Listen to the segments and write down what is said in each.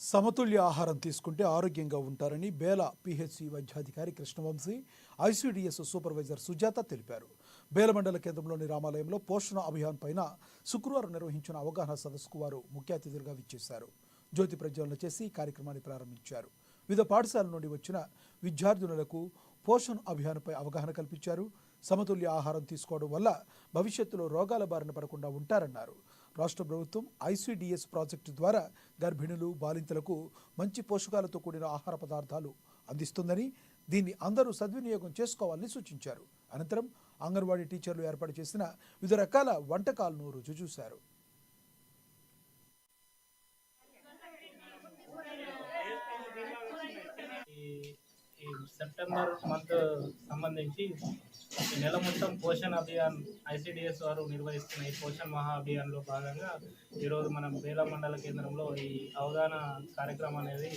సమతుల్య ఆహారం తీసుకుంటే ఆరోగ్యంగా ఉంటారని బేల పిహెచ్సి వైద్యాధికారి కృష్ణవంశీ ఐసీడీఎస్ సూపర్వైజర్ సుజాత తెలిపారు. బేల మండల కేంద్రంలోని రామాలయంలో పోషణ అభియాన్ పైన శుక్రవారం నిర్వహించిన అవగాహన సదస్సుకు వారు ముఖ్య అతిథులుగా విచ్చేశారు. జ్యోతి ప్రజ్వలన చేసి కార్యక్రమాన్ని ప్రారంభించారు. వివిధ పాఠశాల నుండి వచ్చిన విద్యార్థినులకు పోషణ్ అభియాన్పై అవగాహన కల్పించారు. సమతుల్య ఆహారం తీసుకోవడం వల్ల భవిష్యత్తులో రోగాల బారిన పడకుండా ఉంటారన్నారు. రాష్ట్ర ప్రభుత్వం ఐసీడీఎస్ ప్రాజెక్టు ద్వారా గర్భిణులు బాలింతలకు మంచి పోషకాలతో కూడిన ఆహార పదార్థాలు అందిస్తుందని దీన్ని అందరూ సద్వినియోగం చేసుకోవాలని సూచించారు. అనంతరం అంగన్వాడీ టీచర్లు ఏర్పాటు చేసిన వివిధ రకాల వంటకాలను రుచి చూశారు ఈ ఈ సెప్టెంబర్ మంత్ సంబంధించి ఈ నెల మొత్తం పోషణ్ అభియాన్ ఐసిడిఎస్ వారు నిర్వహిస్తున్న ఈ పోషణ్ మహా అభియాన్లో భాగంగా ఈరోజు మనం బేలా మండల కేంద్రంలో ఈ అవగాహన కార్యక్రమం అనేది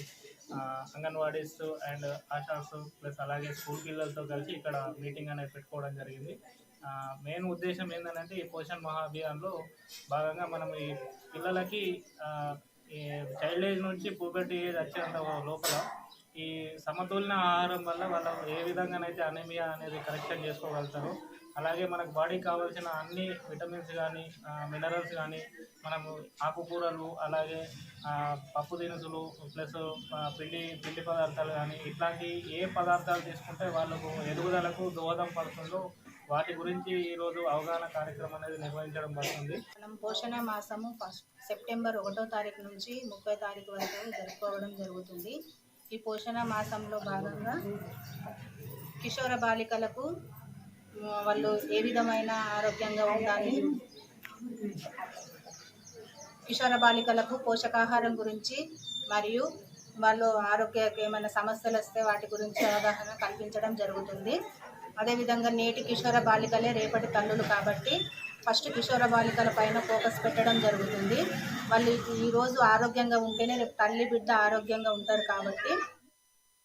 అంగన్వాడీస్ అండ్ ఆశాస్ ప్లస్ అలాగే స్కూల్ పిల్లలతో కలిసి ఇక్కడ మీటింగ్ అనేది పెట్టుకోవడం జరిగింది. మెయిన్ ఉద్దేశం ఏంటంటే ఈ పోషణ్ మహా అభియాన్లో భాగంగా మనం ఈ పిల్లలకి ఈ చైల్డ్ ఏజ్ నుంచి పూబర్టీ ఏజ్ వచ్చేంత లోపల సమతుల్య ఆహారం వల్ల వాళ్ళు ఏ విధంగానైతే అనేమియా అనేది కరెక్షన్ చేసుకోగలుగుతారు అలాగే మనకు బాడీకి కావాల్సిన అన్ని విటమిన్స్ కానీ మినరల్స్ కానీ మనము ఆకుకూరలు అలాగే పప్పు దినుసులు ప్లస్ పిండి పిండి పదార్థాలు కానీ ఇట్లాంటి ఏ పదార్థాలు తీసుకుంటే వాళ్ళకు ఎదుగుదలకు దోహదం పడుతుందో వాటి గురించి ఈరోజు అవగాహన కార్యక్రమం అనేది నిర్వహించడం పడుతుంది. మనం పోషణ మాసము ఫస్ట్ సెప్టెంబర్ ఒకటో తారీఖు నుంచి ముప్పై తారీఖు వరకు జరుపుకోవడం జరుగుతుంది. ఈ పోషణ మాసంలో భాగంగా కిషోర బాలికలకు వాళ్ళు ఏ విధమైన ఆరోగ్యంగా ఉండాలి? కిషోర బాలికలకు పోషకాహారం గురించి మరియు వాళ్ళు ఆరోగ్య ఏమైనా సమస్యలు వస్తే వాటి గురించి అవగాహన కల్పించడం జరుగుతుంది. అదేవిధంగా నేటి కిషోర బాలికలే రేపటి తల్లులు కాబట్టి ఫస్ట్ కిషోర బాలికల పైన ఫోకస్ పెట్టడం జరుగుతుంది. వాళ్ళు ఈరోజు ఆరోగ్యంగా ఉంటేనే రేపు తల్లి బిడ్డ ఆరోగ్యంగా ఉంటారు కాబట్టి